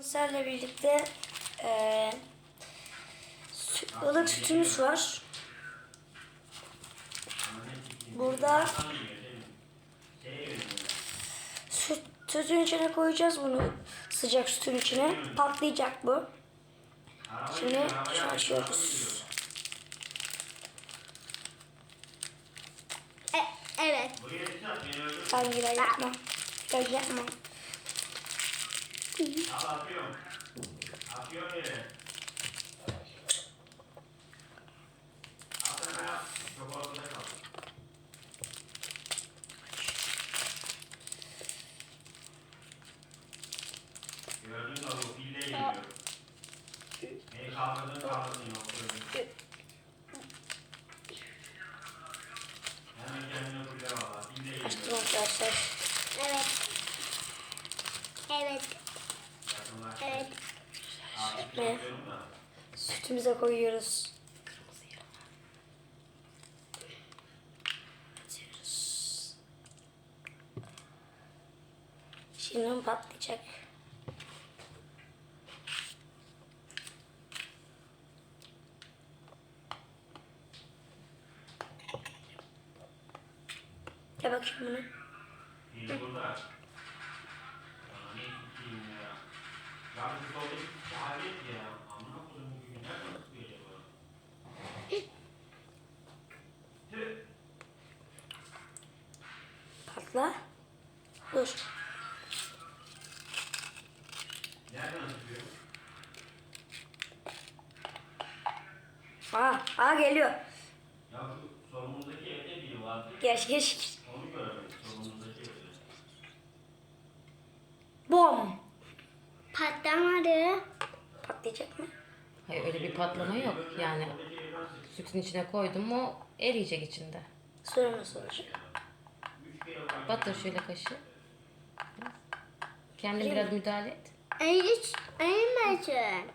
Sizlerle birlikte sü- ılık sütümüz var. Burada süt, sütün içine koyacağız bunu. Sıcak sütün içine. Patlayacak bu. Şimdi şunu açıyoruz. E, evet. Ben girer yapma. Girer yapma. Al atıyorum. Atıyorum yere. Al sen ben al. Çok ortada kal. Gördün mü bu fille geliyor. Beni kaldırdın kaldırdın yok. gördün. Hemen kendine fille valla. Fille geliyor. Açtım arkadaşlar. Evet. Evet. Yakınlaş. Evet. Da. Sütümüze koyuyoruz. Atıyoruz. Şimdi patlayacak. Gel bakayım bunu. Fil Patla. Dur. Aa, aa geliyor. Ya şu solumuzdaki evde biri vardı. Geç geç. Onu göremedik solumuzdaki evde. Bom. Patlamadı. Patlayacak mı? Hayır öyle bir patlama yok. Yani sütün içine koydum mu eriyecek içinde. Sonra nasıl olacak? Batır şöyle kaşığı. Kendin biraz müdahale et. Hiç eğmesin.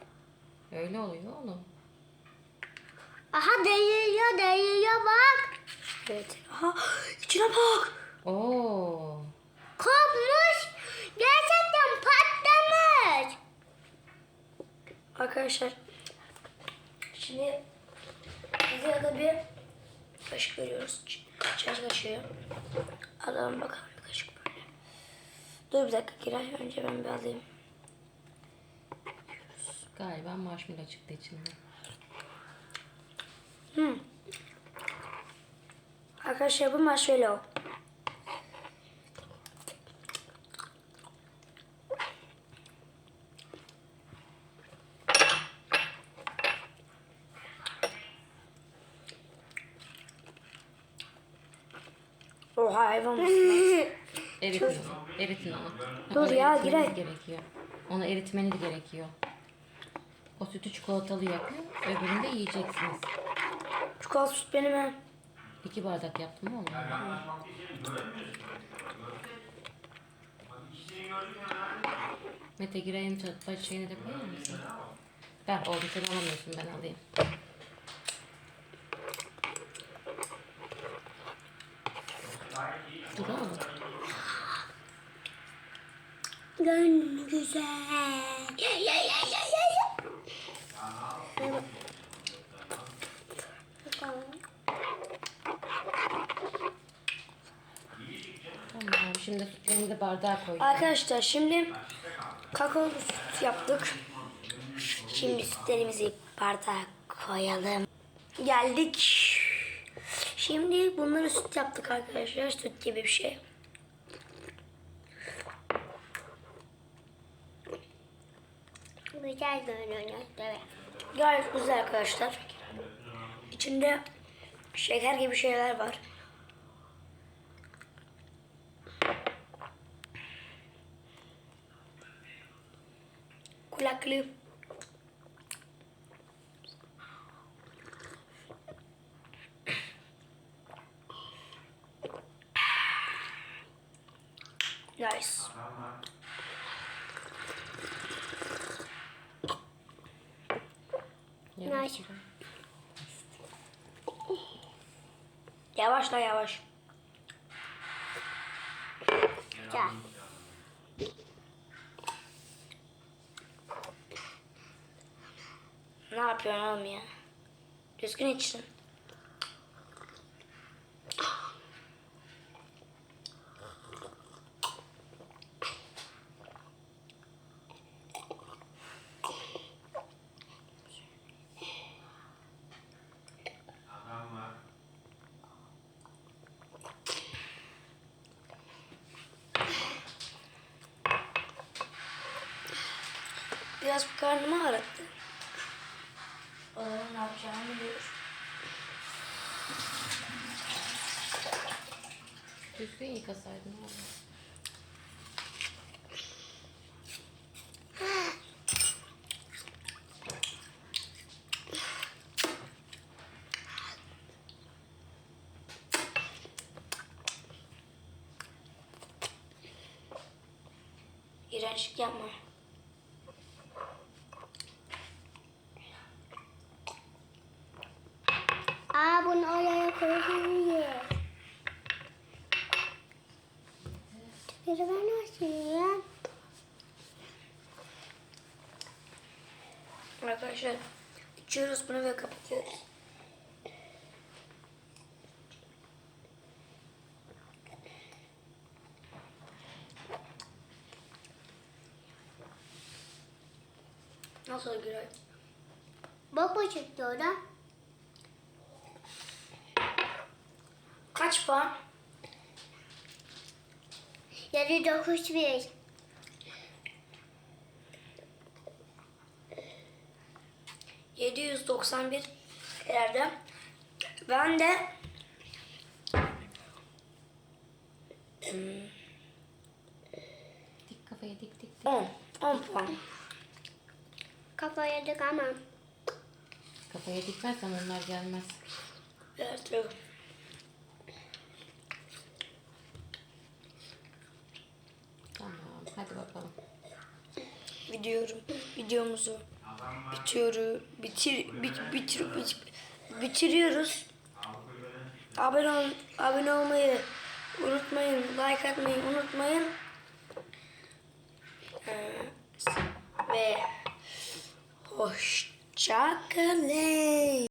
Öyle oluyor oğlum. Aha değiyor değiyor bak. Evet. Aha içine bak. Oo. Kopmuş. Gerçekten Arkadaşlar şimdi de bir kaşık veriyoruz. Çay kaşığı. Alalım bakalım bir kaşık böyle. Dur bir dakika Giray. Önce ben bir alayım. Galiba marshmallow çıktı içinden. Hmm. Arkadaşlar bu marshmallow. Oha hayvan mısın? Eritin. Eritin onu. Dur Onu ya, Giray. gerekiyor. Onu eritmeniz gerekiyor. O sütü çikolatalı yapıyor. Öbürünü de yiyeceksiniz. Çikolata süt benim ha. İki bardak yaptım gördük hemen. Mete Giray'ın çatlaç şeyini de koyar mısın? Ver oldu sen alamıyorsun ben alayım. Dur oğlum. Gönlüm güzel. Ya ya ya ya ya ya. Tamam şimdi sütlerini de bardağa koy. Arkadaşlar şimdi kakao süt yaptık. Şimdi sütlerimizi bardağa koyalım. Geldik. Şimdi bunları süt yaptık arkadaşlar. Süt gibi bir şey. Güzel görünüyor. Evet. Gayet güzel arkadaşlar. İçinde şeker gibi şeyler var. Kulaklı. yavaş. Yavaşla yavaş. Ne yapıyorsun oğlum ya? Düzgün içsin. Biraz karnımı ağrıttı. Oğlum ne yapacağımı biliyor. Düzgün yıkasaydın oğlum. İğrençlik yapma. Aa bunu koyabilir. Tükürü ben yiyeyim? Arkadaşlar içiyoruz bunu ve kapatıyoruz. Nasıl Güray? Baba çıktı oradan. Kaç puan? Yedi dokuz bir. ...791 herhalde. Ben de... Dik kafayı dik dik dik. 10. 10 puan. Kafaya dıkamam. Kafaya dikmezsen onlar gelmez. Evet, evet. Tamam hadi bakalım. Videoyorum, videomuzu Adam var. bitiyoru, bitir, bit, bitir, bit, bitiriyoruz. Abone, ol, abone olmayı unutmayın, like atmayı unutmayın. Ee, ve hoşça kalın.